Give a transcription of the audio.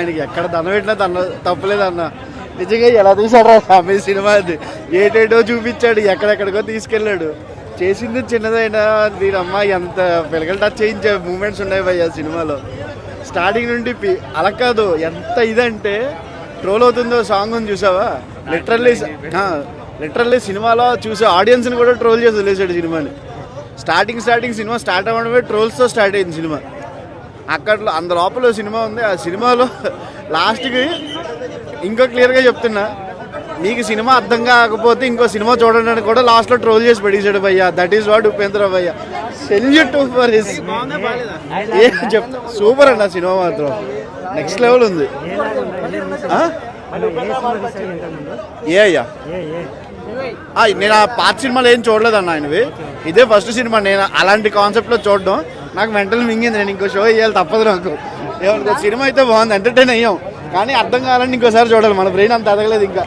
ఆయనకి ఎక్కడ దండం పెట్టినా తన తప్పలేదన్న నిజంగా ఎలా తీసాడు స్వామి సినిమా అది? ఏటేటో చూపించాడు ఎక్కడెక్కడికో తీసుకెళ్ళాడు. చేసింది చిన్నదైనా దీనమ్మ ఎంత పిలకలు టచ్ చేయించే మూమెంట్స్ ఉన్నాయి భయ్య సినిమాలో. స్టార్టింగ్ నుండి పి- అలా కాదు ఎంత ఇదంటే ట్రోల్ అవుతుందో సాంగ్ ఉంది చూసావా? లిటరల్లీ లిటరల్లీ సినిమాలో చూసే ఆడియన్స్ని కూడా ట్రోల్ చేసి వదిలేసాడు సినిమాని. స్టార్టింగ్ స్టార్టింగ్ సినిమా స్టార్ట్ అవ్వడమే ట్రోల్స్తో స్టార్ట్ అయింది సినిమా. అక్కట్లో అంత లోపల సినిమా ఉంది. ఆ సినిమాలో లాస్ట్కి ఇంకో క్లియర్గా చెప్తున్నా. మీకు సినిమా అర్థం కాకపోతే ఇంకో సినిమా చూడడానికి కూడా లాస్ట్లో ట్రోల్ చేసి పడేసాడు భయ్య. దట్ ఈస్ వాట్ ఉపేంద్ర భయ్య. సెల్యూట్ ఫర్ హిస్ ఏ చెప్తా సూపర్ అండి ఆ సినిమా మాత్రం. నెక్స్ట్ లెవెల్ ఉంది. ఏ అయ్యా? నేను ఆ పాత సినిమాలు ఏం చూడలేదన్న ఆయనవి. ఇదే ఫస్ట్ సినిమా. నేను అలాంటి కాన్సెప్ట్లో చూడడం. నాకు మెంటల్ మింగింది నేను ఇంకో షో వేయాలి తప్పదు నాకు. ఏమనుకో సినిమా అయితే బాగుంది ఎంటర్టైన్ అయ్యాం. కానీ అర్థం కావాలని ఇంకోసారి చూడాలి మన బ్రెయిన్ అంత ఎదగలేదు ఇంకా.